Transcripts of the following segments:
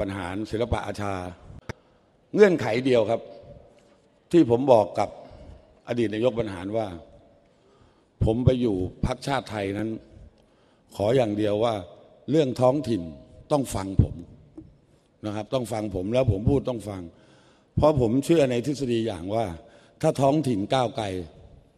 บรรหารศิลปะอาชา เงื่อนไขเดียวครับ ที่ผมบอกกับอดีตนายกบรรหารว่า ผมไปอยู่พักชาติไทยนั้น ขออย่างเดียวว่าเรื่องท้องถิ่นต้องฟังผมนะครับ ต้องฟังผมแล้วผมพูดต้องฟัง เพราะผมเชื่อในทฤษฎีอย่างว่า ถ้าท้องถิ่นก้าวไกล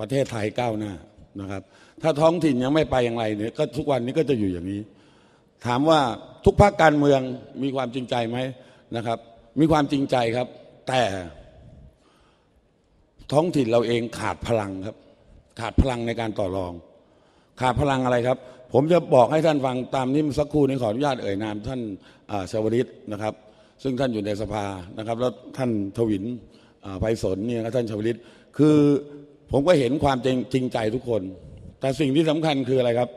ประเทศไทยก้าวหน้านะครับ ถ้าท้องถิ่นยังไม่ไปอย่างไรเนี่ยก็ทุกวันนี้ก็จะอยู่อย่างนี้ ถามว่าทุกภาคการเมืองมีความจริงใจไหมนะครับ มีความจริงใจครับ แต่ท้องถิ่นเราเองขาดพลังครับ ขาดพลังในการต่อรอง ขาดพลังอะไรครับ ผมจะบอกให้ท่านฟังตามนี้สักครู่นี้ขออนุญาตเอ่ยนามท่านอ่าวลิตนะครับ ซึ่งท่านอยู่ในสภานะครับ แล้วท่านทวินอ่าไพศาลเนี่ยนะท่านชาวลิตคือผมก็เห็นความจริงจริงใจทุกคน แต่สิ่งที่สำคัญคืออะไรครับ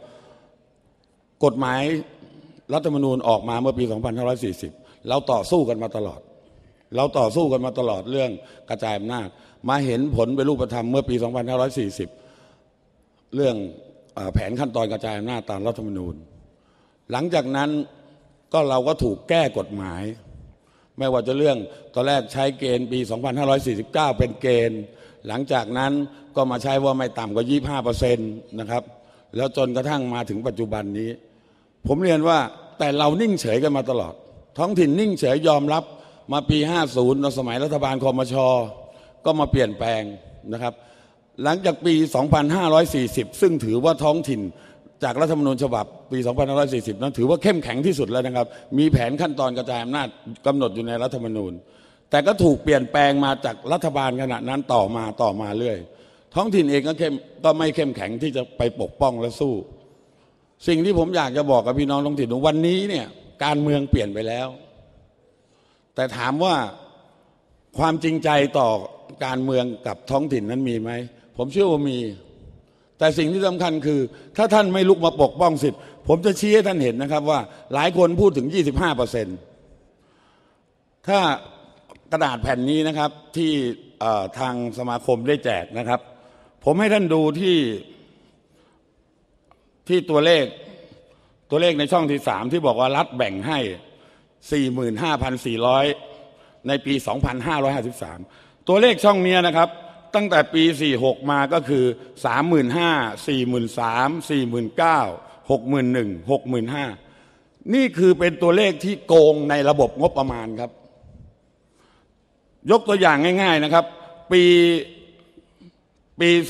กฎหมาย รัฐธรรมนูญออกมาเมื่อปี 2540 เราต่อสู้กันมาตลอด เราต่อสู้กันมาตลอดเรื่องกระจายอำนาจ มาเห็นผลเป็นรูปธรรมเมื่อปี 2540 เรื่องอแผนขั้นตอนกระจายอำนาจตามรัฐธรรมนูญ หลังจากนั้นก็เราก็ถูกแก้กฎหมาย ไม่ว่าจะเรื่องตอนแรกใช้เกณฑ์ปี 2549 เป็นเกณฑ์ หลังจากนั้นก็มาใช้ว่าไม่ต่ำกว่า 25เปอร์เซ็นต์นะครับ แล้วจนกระทั่งมาถึงปัจจุบันนี้ ผมเรียนว่า แต่เรานิ่งเฉยกันมาตลอด ท้องถิ่นนิ่งเฉยยอมรับมาปี 50ในสมัยรัฐบาลคอมชอก็มาเปลี่ยนแปลงนะครับ หลังจากปี 2540 ซึ่งถือว่าท้องถิ่นจากรัฐธรรมนูญฉบับปี 2540 นั้นถือว่าเข้มแข็งที่สุดแล้วนะครับ มีแผนขั้นตอนกระจายอำนาจกำหนดอยู่ในรัฐธรรมนูญ แต่ก็ถูกเปลี่ยนแปลงมาจากรัฐบาลขณะนั้นต่อมาต่อมาเรื่อย ท้องถิ่นเองก็เข้มก็ไม่เข้มแข็งที่จะไปปกป้องและสู้ สิ่งที่ผมอยากจะบอกกับพี่น้องท้องถิ่นวันนี้เนี่ยการเมืองเปลี่ยนไปแล้ว แต่ถามว่าความจริงใจต่อการเมืองกับท้องถิ่นนั้นมีไหม ผมเชื่อว่ามี แต่สิ่งที่สำคัญคือ ถ้าท่านไม่ลุกมาปกป้องสิทธิ์ ผมจะชี้ให้ท่านเห็นนะครับว่า หลายคนพูดถึง 25เปอร์เซ็นต์ถ้ากระดาษแผ่นนี้นะครับที่ทางสมาคมได้แจกนะครับ ผมให้ท่านดูที่ ที่ตัวเลขตัวเลขในช่องที่สามที่บอกว่ารัฐแบ่งให้ 45,400 ในปี 2553 ตัวเลขช่องเนี้ยนะครับ ตั้งแต่ปี 46 มาก็คือ 35,000 43,000 49,000 61,000 65,000 นี่คือเป็นตัวเลขที่โกงในระบบงบประมาณครับ ยกตัวอย่างง่าย ๆนะครับ ปีปี 2553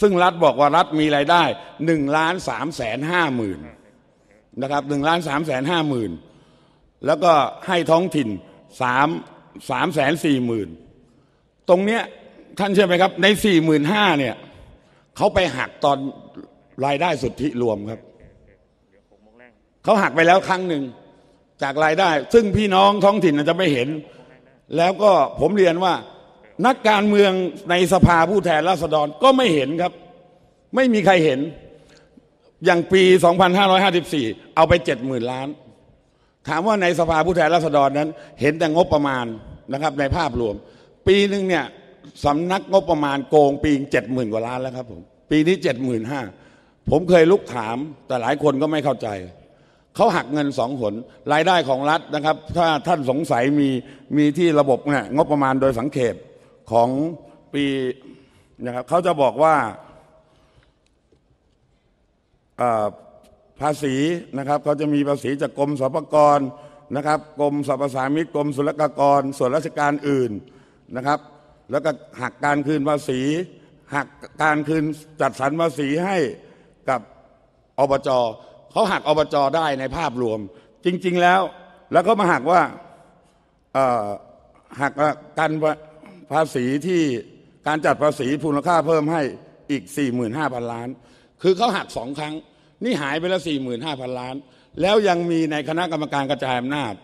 ซึ่งรัฐบอกว่ารัฐมีรายได้1ล้าน3แสน5หมื่นนะครับ1ล้าน3แสน5หมื่นแล้วก็ให้ท้องถิ่น3 3แสน4หมื่นตรงเนี้ยท่านเชื่อไหมครับ ใน4 5 0 0 0เนี่ยเขาไปหักตอนรายได้สุทธิรวมครับเขาหักไปแล้วครั้งหนึ่งจากรายได้ ซึ่งพี่น้องท้องถิ่นอาจจะไม่เห็น แล้วก็ผมเรียนว่า นักการเมืองในสภาผู้แทนราษฎรก็ไม่เห็นครับ ไม่มีใครเห็น อย่างปี 2554 เอาไป 70,000 ล้าน ถามว่าในสภาผู้แทนราษฎรนั้น เห็นแต่งบประมาณนะครับ ในภาพรวม ปีหนึ่งเนี่ยสำนักงบประมาณโกงปีเจ็ดหมื่นกว่าล้านแล้วครับผมปีนี้เจ็ดหมื่นห้าผมเคยลุกถามแต่หลายคนก็ไม่เข้าใจ เขาหักเงินสองหนรายได้ของรัฐนะครับ ถ้าท่านสงสัยมีมีที่ระบบเนี่ยงบประมาณโดยสังเขป ของปีนะครับเขาจะบอกว่าภาษีนะครับเขาจะมีภาษีจากกรมสรรพากรนะครับกรมสรรพสามิตกรมศุลกากร ส่วนราชการอื่นนะครับ แล้วก็หักการคืนภาษีหักการคืนจัดสรรภาษีให้กับอบจเขาหักอบจได้ในภาพรวม จริง ๆ แล้ว แล้วก็มาหักว่าหักการ ภาษีที่การจัดภาษีมูลค่าเพิ่มให้อีก 45,000 ล้าน คือเขาหักสองครั้ง นี่หายไปแล้ว45,000 ล้าน แล้วยังมีในคณะกรรมการกระจายอำนาจ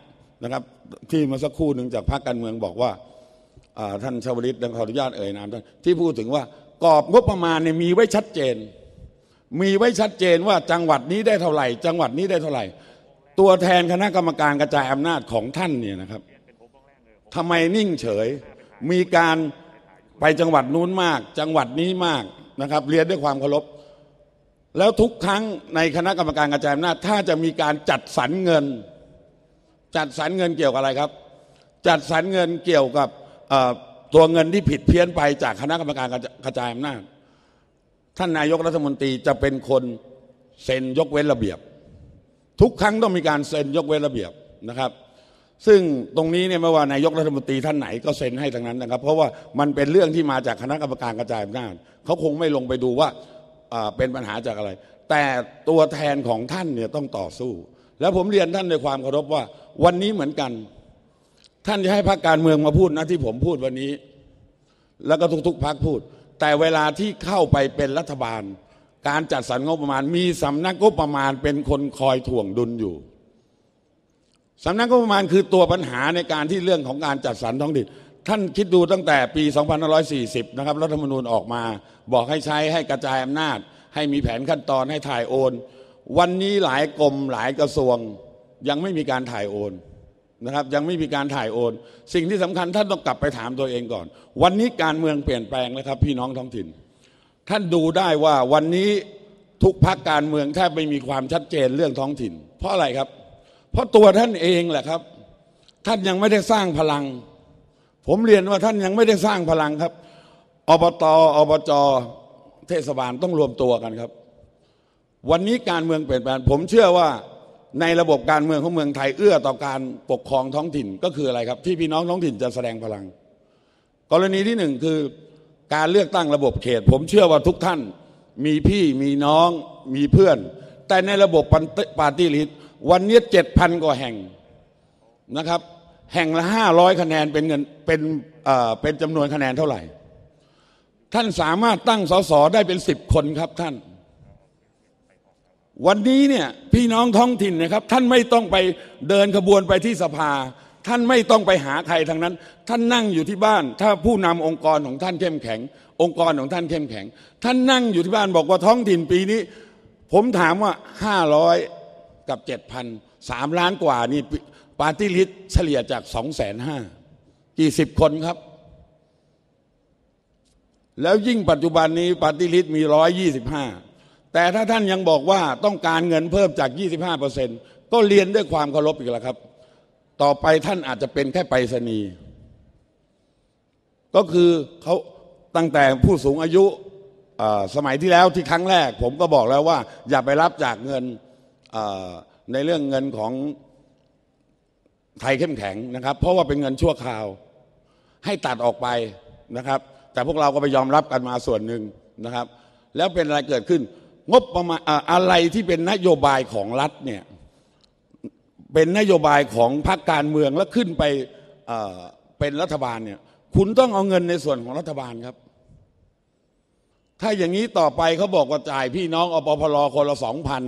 นะครับ ที่เมาสักครู่หนึ่งจากพรรคการเมืองบอกว่าอ่าท่านชาวลิตขออนุญาตเอ่ยนามท่านที่พูดถึงว่ากรอบงบประมาณเนี่ยมีไว้ชัดเจน มีไว้ชัดเจนว่าจังหวัดนี้ได้เท่าไหร่ จังหวัดนี้ได้เท่าไหร่ ตัวแทนคณะกรรมการกระจายอำนาจของท่านเนี่ยนะครับทำไมนิ่งเฉย มีการไปจังหวัดนู้นมาก จังหวัดนี้มากนะครับ เรียนด้วยความเคารพแล้วทุกครั้งในคณะกรรมการกระจายอำนาจถ้าจะมีการจัดสรรเงิน จัดสรรเงินเกี่ยวกับอะไรครับ จัดสรรเงินเกี่ยวกับตัวเงินที่ผิดเพี้ยนไปจากคณะกรรมการกระจายอำนาจ ท่านนายกรัฐมนตรีจะเป็นคนเซ็นยกเว้นระเบียบ ทุกครั้งต้องมีการเซ็นยกเว้นระเบียบนะครับ ซึ่งตรงนี้เนี่ยไม่ว่านายกรัฐมนตรีท่านไหนก็เซ็นให้ทั้งนั้นนะครับ เพราะว่ามันเป็นเรื่องที่มาจากคณะกรรมการกระจายอำนาจเขาคงไม่ลงไปดูว่าเป็นปัญหาจากอะไร แต่ตัวแทนของท่านเนี่ยต้องต่อสู้ แล้วผมเรียนท่านด้วยความเคารพว่า วันนี้เหมือนกัน ท่านจะให้พรรคการเมืองมาพูดนะที่ผมพูดวันนี้ แล้วก็ทุกๆพรรคพูด แต่เวลาที่เข้าไปเป็นรัฐบาล การจัดสรรงบประมาณมีสำนักงบประมาณเป็นคนคอยถ่วงดุลอยู่ สำนักงบประมาณคือตัวปัญหาในการที่เรื่องของการจัดสรรท้องถิ่นท่านคิดดูตั้งแต่ปี 2540 นะครับรัฐธรรมนูญออกมา บอกให้ใช้ให้กระจายอำนาจ ให้มีแผนขั้นตอนให้ถ่ายโอน วันนี้หลายกรมหลายกระทรวง ยังไม่มีการถ่ายโอนนะครับยังไม่มีการถ่ายโอน สิ่งที่สำคัญท่านต้องกลับไปถามตัวเองก่อน วันนี้การเมืองเปลี่ยนแปลงแล้วครับ พี่น้องท้องถิ่น ท่านดูได้ว่าวันนี้ทุกพักการเมืองแทบไม่มีความชัดเจนเรื่องท้องถิ่น เพราะอะไรครับ เพราะตัวท่านเองแหละครับ ท่านยังไม่ได้สร้างพลัง ผมเรียนว่าท่านยังไม่ได้สร้างพลังครับอบตอบจเทศบาลต้องรวมตัวกันครับ วันนี้การเมืองเปลี่ยนแปลงผมเชื่อว่าในระบบการเมืองของเมืองไทยเอื้อต่อการปกครองท้องถิ่นก็คืออะไรครับ ที่พี่น้องท้องถิ่นจะแสดงพลัง กรณีที่หนึ่งคือการเลือกตั้งระบบเขต ผมเชื่อว่าทุกท่านมีพี่มีน้องมีเพื่อน แต่ในระบบปาร์ตี้ลิสต์ วันนี้เจ็ดพันกว่าแห่งนะครับ แห่งละห้าร้อยคะแนนเป็นเงินเป็นเอ่อเป็นจำนวนคะแนนเท่าไหร่ ท่านสามารถตั้งสสได้เป็นสิบคนครับท่าน วันนี้เนี่ยพี่น้องท้องถิ่นนะครับ ท่านไม่ต้องไปเดินขบวนไปที่สภา ท่านไม่ต้องไปหาใครทั้งนั้น ท่านนั่งอยู่ที่บ้าน ถ้าผู้นำองค์กรของท่านเข้มแข็ง องค์กรของท่านเข้มแข็ง ท่านนั่งอยู่ที่บ้านบอกว่าท้องถิ่นปีนี้ ผมถามว่าห้าร้อย กับเจ็ดพันสามล้านกว่านี่ปาร์ตี้ลิสเฉลี่ยจากสองแสนห้ากี่สิบคนครับ แล้วยิ่งปัจจุบันนี้ปาร์ตี้ลิสมีร้อยยี่สิบห้าแต่ถ้าท่านยังบอกว่าต้องการเงินเพิ่มจาก 25เปอร์เซ็นต์ก็เรียนด้วยความเคารพอีกแล้วครับ ต่อไปท่านอาจจะเป็นแค่ไปรษณีย์ก็คือเขาตั้งแต่ผู้สูงอายุเอ่อสมัยที่แล้วที่ครั้งแรก ผมก็บอกแล้วว่า อย่าไปรับจากเงิน ในเรื่องเงินของไทยเข้มแข็งนะครับ เพราะว่าเป็นเงินชั่วคราว ให้ตัดออกไปนะครับ แต่พวกเราก็ไปยอมรับกันมาส่วนหนึ่งนะครับ แล้วเป็นอะไรเกิดขึ้น งบประมาณอะไรที่เป็นนโยบายของรัฐเนี่ยเป็นนโยบายของพรรคการเมืองแล้วขึ้นไปเอ่อเป็นรัฐบาลเนี่ยคุณต้องเอาเงินในส่วนของรัฐบาลครับ ถ้าอย่างนี้ต่อไปเขาบอกว่าจ่ายพี่น้องอปพลคนละสองพัน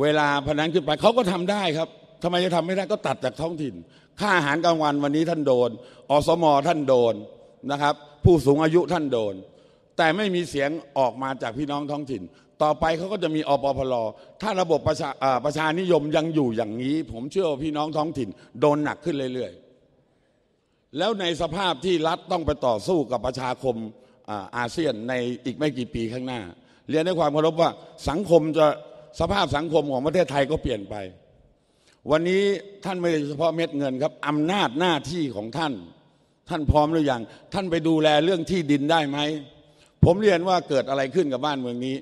เวลาพนันขึ้นไปเขาก็ทำได้ครับทำไมจะทำไม่ได้ก็ตัดจากท้องถิ่น ค่าอาหารกลางวันวันนี้ท่านโดน อสมท่านโดนนะครับ ผู้สูงอายุท่านโดน แต่ไม่มีเสียงออกมาจากพี่น้องท้องถิ่น ต่อไปเขาก็จะมีอปพลถ้าระบบประชาอาประชานิยมยังอยู่อย่างนี้ ผมเชื่อว่าพี่น้องท้องถิ่น โดนหนักขึ้นเรื่อยๆ แล้วในสภาพที่รัฐต้องไปต่อสู้กับประชาคมอาอาเซียนในอีกไม่กี่ปีข้างหน้า เรียนด้วยความเคารพว่าสังคมจะ สภาพสังคมของประเทศไทยก็เปลี่ยนไป วันนี้ท่านไม่ได้เฉพาะเม็ดเงินครับอำนาจหน้าที่ของท่าน ท่านพร้อมหรือยังท่านไปดูแลเรื่องที่ดินได้ไหมผมเรียนว่าเกิดอะไรขึ้นกับบ้านเมืองนี้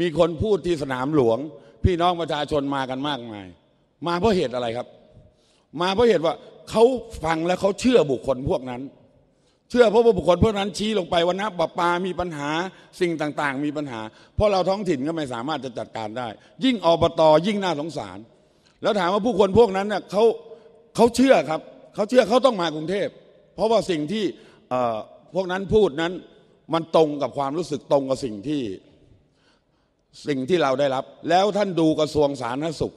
มีคนพูดที่สนามหลวง พี่น้องประชาชนมากันมากมาย มาเพราะเหตุอะไรครับ มาเพราะเหตุว่าเขาฟังแล้วเขาเชื่อบุคคลพวกนั้น เชื่อเพราะว่าบุคคลพวกนั้นชี้ลงไปว่าน้ำปะปามีปัญหาสิ่งต่างๆ มีปัญหา เพราะเราท้องถิ่นก็ไม่สามารถจะจัดการได้ ยิ่งอบตยิ่งน่าสงสาร แล้วถามว่าผู้คนพวกนั้นเน่ยเขาเขาเชื่อครับเขาเชื่อเขาต้องมากรุงเทพ เพราะว่าสิ่งที่เอ่อพวกนั้นพูดนั้นมันตรงกับความรู้สึกตรงกับสิ่งที่สิ่งที่เราได้รับ แล้วท่านดูกระทรวงสาธารณสุข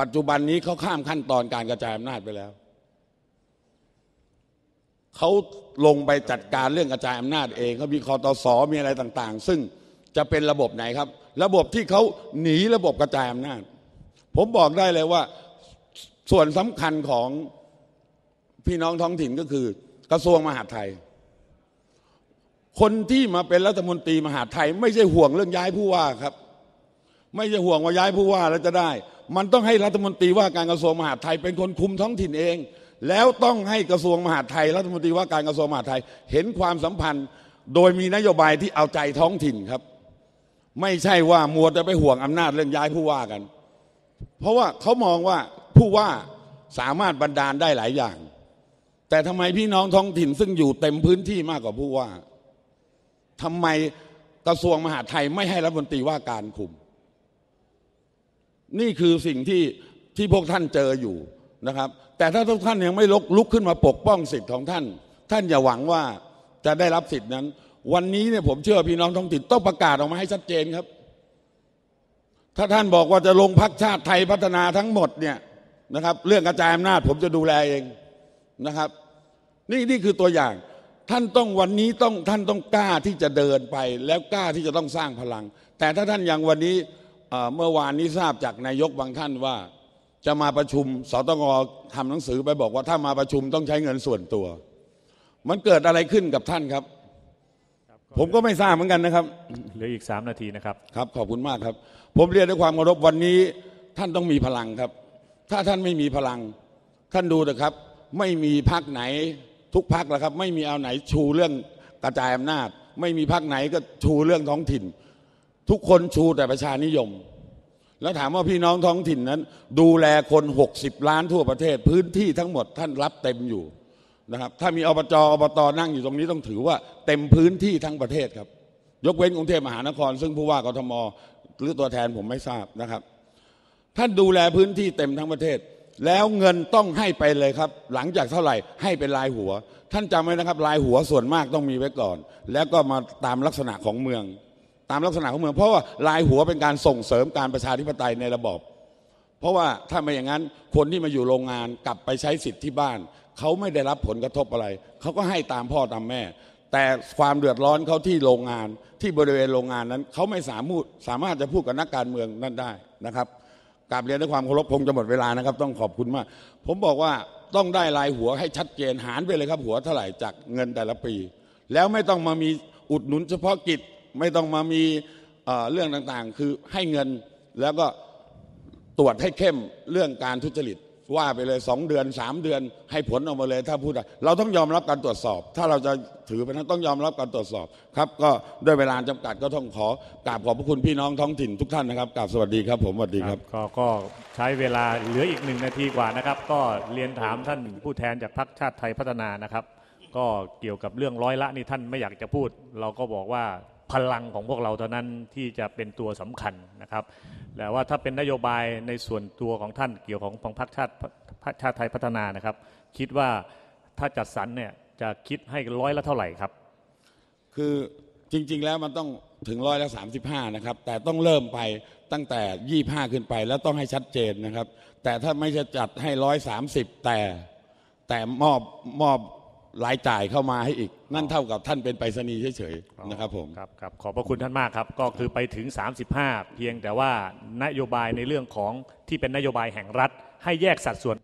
ปัจจุบันนี้เขาข้ามขั้นตอนการกระจายอำนาจไปแล้ว เขาลงไปจัดการเรื่องกระจายอำนาจเองเขามีคอตสมีอะไรต่าง ๆ ซึ่งจะเป็นระบบไหนครับ ระบบที่เขาหนีระบบกระจายอำนาจ ผมบอกได้เลยว่าส่วนสำคัญของพี่น้องท้องถิ่นก็คือ กระทรวงมหาดไทย คนที่มาเป็นรัฐมนตรีมหาดไทย ไม่ใช่ห่วงเรื่องย้ายผู้ว่าครับ ไม่ใช่ห่วงว่าย้ายผู้ว่าแล้วจะได้ มันต้องให้รัฐมนตรีว่าการกระทรวงมหาดไทย เป็นคนคุมท้องถิ่นเอง แล้วต้องให้กระทรวงมหาดไทยรัฐมนตรีว่าการกระทรวงมหาดไทยเห็นความสัมพันธ์ โดยมีนโยบายที่เอาใจท้องถิ่นครับ ไม่ใช่ว่ามัวจะไปห่วงอำนาจเรื่องย้ายผู้ว่ากัน เพราะว่าเขามองว่าผู้ว่าสามารถบันดาลได้หลายอย่าง แต่ทำไมพี่น้องท้องถิ่นซึ่งอยู่เต็มพื้นที่มากกว่าผู้ว่าทำไมกระทรวงมหาดไทยไม่ให้รัฐมนตรีว่าการคุม นี่คือสิ่งที่ที่พวกท่านเจออยู่ นะครับ แต่ถ้าทุกท่านยังไม่ลุกลุกขึ้นมาปกป้องสิทธิ์ของท่าน ท่านอย่าหวังว่าจะได้รับสิทธินั้น วันนี้เนี่ยผมเชื่อพี่น้องท้องถิ่นต้องประกาศออกมาให้ชัดเจนครับ ถ้าท่านบอกว่าจะลงพักชาติไทยพัฒนาทั้งหมดเนี่ยนะครับ เรื่องกระจายอำนาจผมจะดูแลเองนะครับ นี่นี่คือตัวอย่างท่านต้องวันนี้ต้องท่านต้องกล้าที่จะเดินไป แล้วกล้าที่จะต้องสร้างพลัง แต่ถ้าท่านยังวันนี้เอ่อเมื่อวานนี้ทราบจากนายกบางท่านว่า จะมาประชุมสตงทำหนังสือไปบอกว่าถ้ามาประชุมต้องใช้เงินส่วนตัว มันเกิดอะไรขึ้นกับท่านครับ ผมก็ไม่ทราบเหมือนกันนะครับเหลืออีก3นาทีนะครับครับ ขอบคุณมากครับ ผมเรียนด้วยความเคารพวันนี้ ท่านต้องมีพลังครับ ถ้าท่านไม่มีพลัง ท่านดูนะครับ ไม่มีพักไหนทุกพักแล้วครับ ไม่มีเอาไหนชูเรื่องกระจายอำนาจ ไม่มีพักไหนก็ชูเรื่องท้องถิ่น ทุกคนชูแต่ประชานิยม แล้วถามว่าพี่น้องท้องถิ่นนั้น ดูแลคน 60 ล้านทั่วประเทศ พื้นที่ทั้งหมดท่านรับเต็มอยู่นะครับถ้ามีอบจอบตนั่งอยู่ตรงนี้ต้องถือว่าเต็มพื้นที่ทั้งประเทศครับ ยกเว้นกรุงเทพมหานคร ซึ่งผู้ว่ากทมหรือตัวแทนผมไม่ทราบนะครับ ท่านดูแลพื้นที่เต็มทั้งประเทศ แล้วเงินต้องให้ไปเลยครับ หลังจากเท่าไหร่ให้เป็นรายหัว ท่านจำไว้นะครับรายหัวส่วนมากต้องมีไว้ก่อน แล้วก็มาตามลักษณะของเมือง ตามลักษณะของเมือง เพราะว่ารายหัวเป็นการส่งเสริมการประชาธิปไตยในระบอบเพราะว่าถ้าไม่อย่างนั้นคนที่มาอยู่โรงงานกลับไปใช้สิทธิ์ที่บ้าน เขาไม่ได้รับผลกระทบอะไร เขาก็ให้ตามพ่อตามแม่ แต่ความเดือดร้อนเขาที่โรงงานที่บริเวณโรงงานนั้น เขาไม่สามารถสามารถจะพูดกับนักการเมืองนั่นได้นะครับกราบเรียนด้วยความเคารพคงจะหมดเวลานะครับ ต้องขอบคุณมาก ผมบอกว่าต้องได้รายหัวให้ชัดเจนหารไปเลยครับหัวเท่าไหร่จากเงินแต่ละปี แล้วไม่ต้องมามีอุดหนุนเฉพาะกิจ ไม่ต้องมามีเรื่องต่างๆ คือให้เงินแล้วก็ตรวจให้เข้มเรื่องการทุจริต ว่าไปเลยสองเดือนสามเดือน ให้ผลออกมาเลยถ้าพูดได้เราต้องยอมรับการตรวจสอบ ถ้าเราจะถือเป็นนั้นต้องยอมรับการตรวจสอบครับ ก็ด้วยเวลาจำกัดก็ต้องขอกราบขอบพระคุณพี่น้องท้องถิ่นทุกท่านนะครับกราบสวัสดีครับผมสวัสดีครับก็ใช้เวลาเหลืออีกหนึ่งนาทีกว่านะครับ ก็เรียนถามท่านผู้แทนจากพรรคชาติไทยพัฒนานะครับ ก็เกี่ยวกับเรื่องร้อยละนี่ท่านไม่อยากจะพูด เราก็บอกว่า พลังของพวกเราเท่านั้นที่จะเป็นตัวสำคัญนะครับแต่ว่าถ้าเป็นนโยบายในส่วนตัวของท่านเกี่ยวของของพรรคชาติชาติไทยพัฒนานะครับ คิดว่าถ้าจัดสรรเนี่ยจะคิดให้ร้อยละเท่าไหร่ครับ คือจริง ๆ แล้วมันต้องถึงร้อยละสามสิบห้านะครับ แต่ต้องเริ่มไปตั้งแต่ยี่ห้าขึ้นไป แล้วต้องให้ชัดเจนนะครับ แต่ถ้าไม่จะจัดให้ร้อยสามสิบแต่แต่มอบมอบ รายจ่ายเข้ามาให้อีก นั่นเท่ากับท่านเป็นไปรษณีย์เฉยๆนะครับผม ครับครับขอบพระคุณท่านมากครับ ก็คือไปถึง 35 เพียงแต่ว่านโยบายในเรื่องของที่เป็นนโยบายแห่งรัฐ ให้แยกสัดส่วน